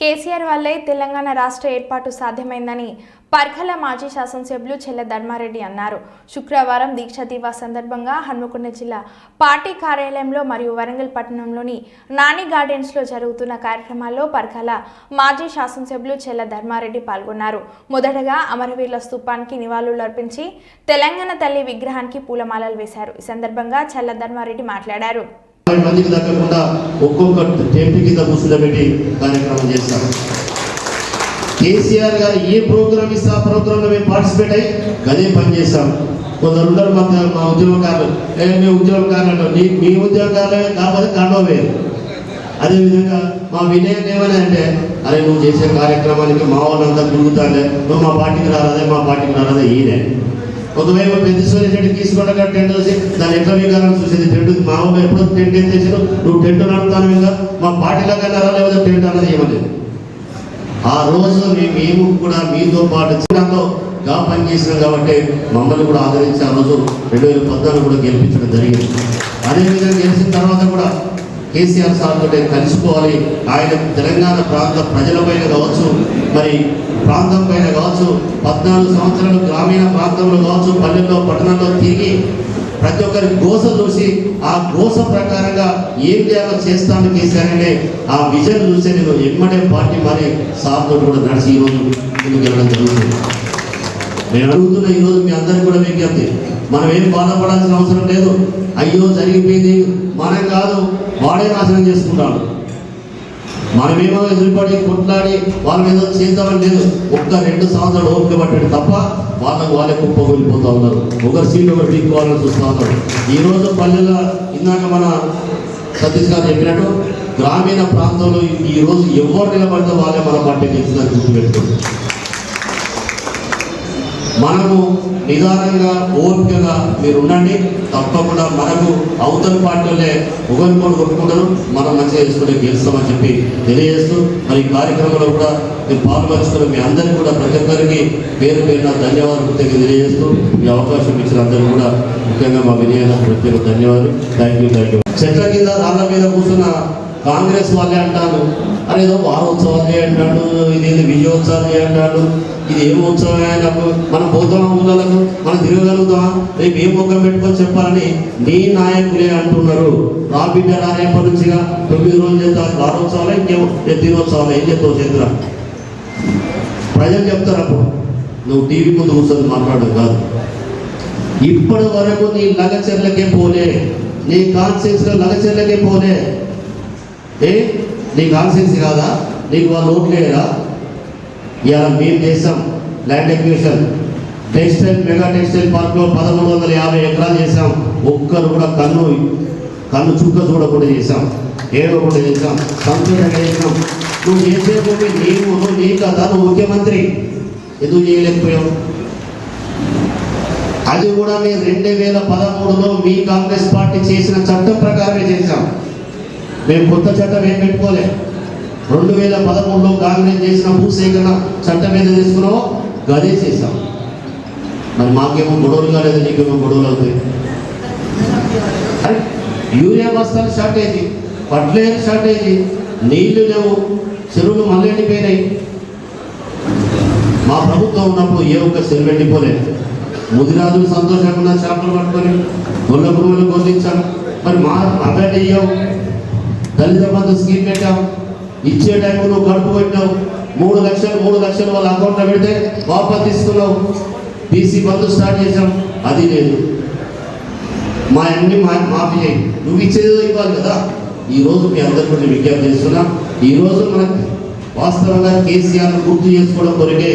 కేసీఆర్ వల్లే తెలంగాణ రాష్ట్ర ఏర్పాటు సాధ్యమైందని పర్కల మాజీ శాసనసభ్యులు చెల్ల ధర్మారెడ్డి అన్నారు. శుక్రవారం దీక్ష దివాస్ సందర్భంగా హన్మకొండ జిల్లా పార్టీ కార్యాలయంలో మరియు వరంగల్ పట్టణంలోని నాని గార్డెన్స్లో జరుగుతున్న కార్యక్రమాల్లో పర్కల మాజీ శాసనసభ్యులు చెల్ల ధర్మారెడ్డి పాల్గొన్నారు. మొదటగా అమరవీరుల స్తూపానికి నివాళులర్పించి తెలంగాణ తల్లి విగ్రహానికి పూలమాలలు వేశారు. ఈ సందర్భంగా చెల్ల ధర్మారెడ్డి మాట్లాడారు. యాభై మందికి తగ్గకుండా ఒక్కొక్క టెంపు కింద కూర్చుండబెట్టి కార్యక్రమం చేస్తాం కేసీఆర్ గారు ఏ ప్రోగ్రామ్ ఇస్తే ఆ ప్రోగ్రాంలో మేము పార్టిసిపేట్ అయ్యి అదే పని చేస్తాం. కొందరు ఉండరు మా మా ఉద్యోగకారులు ఏ మీ ఉద్యోగకారులు అంటారు నీ మీ ఉద్యోగకారులే కాకపోతే కండవే అదేవిధంగా మా వినయం ఏమని అంటే అరే నువ్వు చేసే కార్యక్రమానికి మా వాళ్ళంతా గురుగుతానే నువ్వు మా పార్టీకి రారాదే మా పార్టీకి రారాదే ఈయనే. ఒకవేళ పెద్దశ్వరి చెట్టు తీసుకున్నాక టెంట్ వేసి దాని ఎట్లా వికారం చూసేది టెంట్. మా ఊరు ఎప్పుడు టెంట్ ఎత్తేసారు నువ్వు టెంట్ నడుపుతాను ఇంకా మా పార్టీలో కన్నా లేకపోతే టెంట్ అన్నది ఏమలేదు ఆ రోజు మేము మేము కూడా మీతో పాటు చిన్నతో గా పని చేసినాం కాబట్టి మమ్మల్ని కూడా ఆదరించి ఆ రోజు రెండు వేల పద్నాలుగు కూడా గెలిపించడం జరిగింది. అదేవిధంగా గెలిచిన తర్వాత కూడా కేసీఆర్ సార్తో తోటి కలిసిపోవాలి. ఆయన తెలంగాణ ప్రాంత ప్రజలపైన కావచ్చు మరి ప్రాంతం పైన కావచ్చు పద్నాలుగు సంవత్సరాలు గ్రామీణ ప్రాంతంలో కావచ్చు పల్లెల్లో పట్టణంలో తిరిగి ప్రతి ఒక్కరి గోస చూసి ఆ గోస ప్రకారంగా ఏం చేయాలో చేస్తాను కేసీఆర్ ఆ విజన్ చూసే నేను ఎమ్మడే పార్టీ మరి సార్ తోటి కూడా నడిచి ఈరోజు ముందుకు వెళ్ళడం జరుగుతుంది. నేను అడుగుతున్న ఈరోజు మీ అందరికీ కూడా విజ్ఞప్తి. మనం ఏం బాధపడాల్సిన అవసరం లేదు. అయ్యో జరిగిపోయింది. మనం కాదు వాడే నాశనం చేసుకుంటాడు. మనమేమో ఎదురుపడి కొట్లాడి వాళ్ళ మీద చేద్దామని లేదు. ఒక్క రెండు సంవత్సరాలు ఓపిక పట్టాడు తప్ప వాళ్ళకు వాళ్ళే కుప్పగొలిపోతూ ఉన్నారు. ఒకరి సీట్ ఒకరు ఢీక్కోవాలని చూస్తూ ఉన్నారు. ఈ రోజు పల్లెల ఇందాక మన సతీష్ గారు చెప్పినట్టు గ్రామీణ ప్రాంతంలో ఈ రోజు ఎవరు నిలబడితే వాళ్ళే మన పార్టీ గెలిచిందని గుర్తుపెట్టుకుంటారు మనము నిదానంగా ఓపికగా మీరు ఉండండి తప్పకుండా మనకు అవతల పార్టీలే ఒకరికొకరు కొట్టుకుంటారు. మనం మంచిగా చేసుకుంటే గెలుస్తామని చెప్పి తెలియజేస్తూ మరి కార్యక్రమంలో కూడా మీరు పాల్పంచుకున్న మీ అందరికీ కూడా ప్రతి ఒక్కరికి పేరు పేరున ధన్యవాదాలు ప్రత్యేక తెలియజేస్తూ ఈ అవకాశం ఇచ్చిన అందరూ కూడా ముఖ్యంగా మా వినయాలకు ప్రత్యేక ధన్యవాదాలు. థ్యాంక్ యూ థ్యాంక్ యూ చెట్ల కింద రాళ్ళ మీద కూర్చున్న కాంగ్రెస్ వాళ్ళే అంటారు. అరే వారోత్సవాలు అంటాడు ఇదేదో విజయోత్సవాలు చేయంటాడు ఇది ఏం ఉత్సవం నాకు మనం పోతామా ఊళ్ళకు మనం తిరగలుగుతామా రేపు ఏం ముఖం పెట్టుకొని చెప్పాలని నీ నాయకులే అంటున్నారు. రా బిడ్డ రా నుంచిగా తొమ్మిది రోజులు చేస్తారు? వారోత్సవాలు ఇంకేమో దినోత్సవాలు ఏం చెప్తావు చంద్ర? ప్రజలు చెప్తారు అప్పుడు. నువ్వు టీవీ ముందు కూర్చొని మాట్లాడడం కాదు. ఇప్పటి వరకు నీ నగచర్లకే పోలే. నీ కాన్సెన్స్లో నగచర్లకే పోలే. ఏ? నీ కాన్సెన్స్ కాదా? నీకు వాళ్ళు ఓట్లేరా ఇవాళ మేము చేస్తాం land acquisition textile mega textile పార్క్లో పదమూడు వందల యాభై ఎకరాలు చేసాం ఒక్కరు కూడా కన్ను కన్ను చుక్క చూడకుండా చేసాం ఏడవకుండా చేసాం సంతోషంగా చేసాం నువ్వు చేసే నీవు నువ్వు నీ కదా నువ్వు ముఖ్యమంత్రి. ఎందుకు చేయలేకపోయావు? అది కూడా మేము రెండు వేల పదమూడులో మీ కాంగ్రెస్ పార్టీ చేసిన చట్టం ప్రకారమే చేశాం. మేము కొత్త చట్టం ఏం పెట్టుకోలే. రెండు వేల పదమూడులో కాంగ్రెస్ చేసిన భూసేకరణ చట్టం ఏదో తీసుకున్నావు? గదే చేసాం మరి మాకేమో గొడవలు కాలేదు నీకేమో గొడవలు అవుతాయి. యూరియా బస్తాలు షార్టేజీ ఫర్టిలైజర్ షార్టేజీ నీళ్ళు లేవు చెరువులు మళ్ళీ ఎండిపోయినాయి మా ప్రభుత్వం ఉన్నప్పుడు ఏ ఒక్క చెరువు ఎండిపోలేదు. ముదిరాజులు సంతోషంగా ఉన్న చేపలు పట్టుకొని గొల్ల పురుగులు గొల్లించాం మరి మా అబ్బాయి అయ్యావు దళిత బంధు స్కీమ్ పెట్టాం ఇచ్చే టైంలో నువ్వు కడుపు పెట్టావు మూడు లక్షలు మూడు లక్షలు వాళ్ళ అకౌంట్లో పెడితే వాపస్ తీసుకున్నావు. బీసీ బంధు స్టార్ట్ చేసాం అది లేదు. మా అన్ని మా మాఫీ చేయి. నువ్వు ఇచ్చేది ఇవ్వాలి కదా. ఈరోజు మీ అందరికీ కూడా విజ్ఞప్తి చేస్తున్నా. ఈరోజు మనకి వాస్తవంగా కేసీఆర్ గుర్తు చేసుకోవడం కొరకే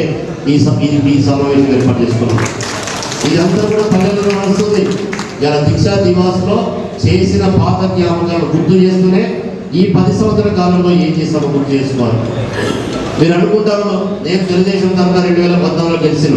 ఈ ఈ ఈ సమావేశం ఏర్పాటు చేసుకున్నాం. ఇదంతా కూడా పల్లెల్లో నడుస్తుంది ఇలా దీక్షా దివాస్లో చేసిన పాత జ్ఞాపకాలు గుర్తు చేస్తూనే ఈ పది సంవత్సరాల కాలంలో ఏం చేస్తామో గుర్తు చేసుకోవాలి. మీరు అనుకుంటారు నేను తెలుగుదేశం తరఫున రెండు వేల పద్నాలుగులో గెలిచిన.